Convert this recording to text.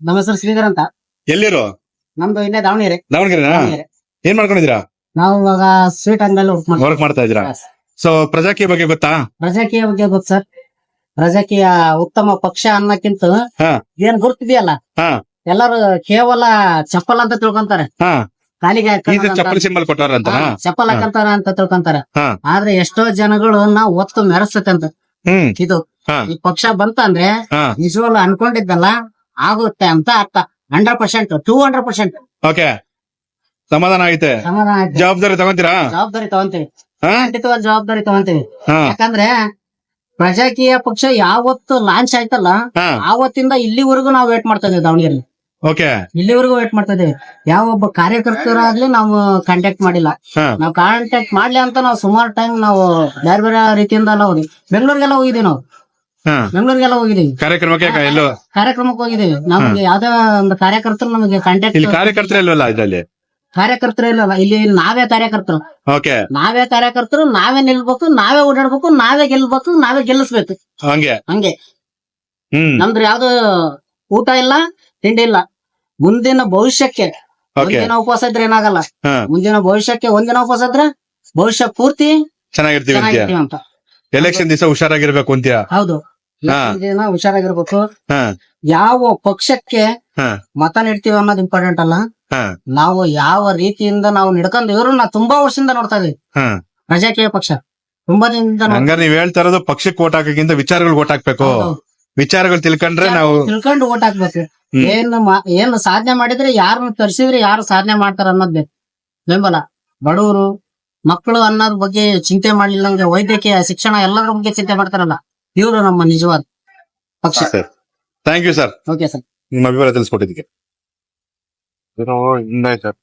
ನಮ್ಮ ಹೆಸರು ಶ್ರೀಧರ್ ಅಂತ. ಎಲ್ಲಿರು? ನಮ್ದು ಇಲ್ಲೇ ದಾವಣಗೆರೆ. ದಾವಣಗೆರೆನಾ? ದಾವಣಗೆರೆ. ಏನ್ ಮಾಡ್ಕೊಂಡಿದ್ದೀರಾ? ನಾವು ಇವಾಗ ಸ್ವೀಟ್ ಅಂಗಡಿಯಲ್ಲಿ ವರ್ಕ್ ಮಾಡ್ತೀವಿ ವರ್ಕ್ ಮಾಡ್ತಾ ಇದ್ದೀರಾ? Yes. ಸೊ ಪ್ರಜಾಕೀಯ ಬಗ್ಗೆ ಗೊತ್ತಾ? ಪ್ರಜಾಕೀಯ ಬಗ್ಗೆ ಗೊತ್ತು ಸರ್. ಪ್ರಜಾಕೀಯ ಉತ್ತಮ ಪಕ್ಷ ಅನ್ನಕ್ಕಿಂತ ಹಾ. ಏನ್ ಗುರ್ತಿದೆಯಲ್ಲ? ಹಾ. ಎಲ್ಲರೂ ಕೇವಲ ಚಪ್ಪಲ್ ಅಂತ ತಿಳ್ಕೊಂತಾರೆ. ಹಾ. ಕಾಲಿಗೆ ಈ ಹಾಕೊಳ್ಳೋದು ಚಪ್ಪಲಿ ಸಿಂಬಲ್ ಕೊಟ್ಟಾರಂತ ಹಾ, ಚಪ್ಪಲ್ ಹಾಕಂತಾರ ಅಂತ ತಿಳ್ಕೊಂತಾರೆ. ಹಾ. ಆದ್ರೆ ಎಷ್ಟೋ ಜನಗಳು ನಾವು ಒತ್ತು ಮೆರೆಸ್ತತೆ ಅಂತ. ಹ್ಮ್. ಇದು ಹಾ. ಈ ಪಕ್ಷ ಬಂತ ಅಂದ್ರೆ ನಿಜವಾಗ್ಲು ಅನ್ಕೊಂಡಿದ್ದಲ್ಲ ಆಗುತ್ತೆ ಅಂತ ಅರ್ಥ. Hundred percent two hundred percent okay ಸಮಾಧಾನ ಐತೆ ಸಮಾಧಾನ ಆಯ್ತು. ಜವಾಬ್ದಾರಿ ತಗೊಂತೀರಾ? ಜವಾಬ್ದಾರಿ ತಗೊಂತೀವಿ. ಹಾ? ಖಂಡಿತವಾದ ಜವಾಬ್ದಾರಿ ತಗೊಂತೀವಿ. ಹಾ. ಯಾಕಂದ್ರೆ ಪ್ರಜಾಕೀಯ ಪಕ್ಷ ಯಾವತ್ತು ಲಾಂಚ್ ಆಯ್ತಲ್ಲ ಹಾ. ಆವತ್ತಿಂದ ಇಲ್ಲಿವರೆಗೂ ನಾವು ವೇಟ್ ಮಾಡ್ತಾ ಇದ್ದೀವಿ ದಾವಣಗೆರೆ ಓಕೆ ಇಲ್ಲಿವರೆಗೂ ವೇಟ್ ಮಾಡ್ತಾ ಇದ್ದೀವಿ. ಯಾವ ಒಬ್ಬ ಕಾರ್ಯಕರ್ತರಾಗ್ಲಿ ನಾವು ಕಾಂಟ್ಯಾಕ್ಟ್ ಮಾಡಿಲ್ಲ. ಹಾ. ನಾವು ಕಾಂಟ್ಯಾಕ್ಟ್ ಮಾಡ್ಲಿ ಅಂತ ನಾವು ಸುಮಾರು ಟೈಮ್ ನಾವು ಬೇರೆ ಬೇರೆ ರೀತಿಯಿಂದ ಎಲ್ಲ ಹೋಗಿ ಬೆಂಗಳೂರಿಗೆಲ್ಲ ಹೋಗಿದ್ದೀವಿ ನಾವು. ಬೆಂಗಳೂರಿಗೆಲ್ಲ ಹೋಗಿದ್ದೀವಿ. ಕಾರ್ಯಕ್ರಮಕ್ಕೆ ಎಲ್ಲೋ? ಕಾರ್ಯಕ್ರಮಕ್ಕೆ ಹೋಗಿದ್ದೀವಿ. ನಮ್ಗೆ ಯಾವ್ದೇ ಒಂದು ಕಾರ್ಯಕರ್ತರು ನಮಗೆ ಕಾಂಟ್ಯಾಕ್ಟ್ ಇಲ್ಲಿ ಕಾರ್ಯಕರ್ತರು ಇಲ್ವಲ್ಲ ಇದರಲ್ಲಿ? ಕಾರ್ಯಕರ್ತರು ಇಲ್ಲ ಇಲ್ಲಿ ನಾವೇ ಕಾರ್ಯಕರ್ತರು. ಓಕೆ. ನಾವೇ ಕಾರ್ಯಕರ್ತರು ನಾವೇ ನಿಲ್ಬೇಕು ನಾವೇ ಓಡಾಡ್ಬೇಕು ನಾವೇ ಗೆಲ್ಬೇಕು ನಾವೇ ಗೆಲ್ಲಿಸ್ಬೇಕು. ಹಂಗೆ? ಹಂಗೆ. ಹ್ಮ್. ನಮ್ದು ಯಾವ್ದು ಊಟ ಇಲ್ಲ ತಿಂಡಿ ಇಲ್ಲ. ಮುಂದಿನ ಭವಿಷ್ಯಕ್ಕೆ ಒಂದಿನ ಉಪವಾಸ ಇದ್ರೆ ಏನಾಗಲ್ಲ. ಮುಂದಿನ ಭವಿಷ್ಯಕ್ಕೆ ಒಂದಿನ ಉಪವಾಸ ಇದ್ರೆ ಭವಿಷ್ಯ ಪೂರ್ತಿ ಚೆನ್ನಾಗಿರ್ತೀವಿ ಅಂತ. ಎಲೆಕ್ಷನ್ ದಿವಸ ಹುಷಾರಾಗಿರ್ಬೇಕು ಅಂತ ಹೌದು. ದಿನ ಹುಷಾರಾಗಿರ್ಬೇಕು. ಯಾವ ಪಕ್ಷಕ್ಕೆ ಮತ ನೀಡ್ತೀವಿ ಅನ್ನೋದು ಇಂಪಾರ್ಟೆಂಟ್ ಅಲ್ಲ. ನಾವು ಯಾವ ರೀತಿಯಿಂದ ನಾವು ನಡ್ಕೊಂಡು ಇವರು ನಾ ತುಂಬಾ ವರ್ಷದಿಂದ ನೋಡ್ತಾ ಇದೀವಿ ರಾಜಕೀಯ ಪಕ್ಷ. ತುಂಬಾ ದಿನದಿಂದ ಹಂಗ ನೀವ್ ಹೇಳ್ತಾ ಇರೋದು ಪಕ್ಷಕ್ಕೆ ಓಟ್ ಹಾಕಕ್ಕಿಂತ ವಿಚಾರಗಳು ಓಟ್ ಹಾಕ್ಬೇಕು. ವಿಚಾರಗಳು ತಿಳ್ಕೊಂಡ್ರೆ ನಾವು ತಿಳ್ಕೊಂಡು ಓಟ್ ಹಾಕ್ಬೇಕು. ಏನ್ ಏನ್ ಸಾಧನೆ ಮಾಡಿದ್ರೆ ಯಾರನ್ನ ತರಿಸಿದ್ರೆ ಯಾರು ಸಾಧನೆ ಮಾಡ್ತಾರ ಅನ್ನೋದ್ ಬೇಕು. ಬೆಂಬಲ. ಬಡವರು ಮಕ್ಕಳು ಅನ್ನೋದ್ ಬಗ್ಗೆ ಚಿಂತೆ ಮಾಡ್ಲಿಲ್ಲ ಅಂದ್ರೆ ವೈದ್ಯಕೀಯ ಶಿಕ್ಷಣ ಎಲ್ಲರ ಬಗ್ಗೆ ಚಿಂತೆ ಮಾಡ್ತಾರಲ್ಲ. ಇವರು ನಮ್ಮ ನಿಜವಾದ ಪಕ್ಷ. Sir thank you sir okay sir ನಿಮ್ಮ ಅಭಿಪ್ರಾಯ ತಿಳಿಸ್ಕೊಟ್ಟಿದ್ದಕ್ಕೆ. ಸರ್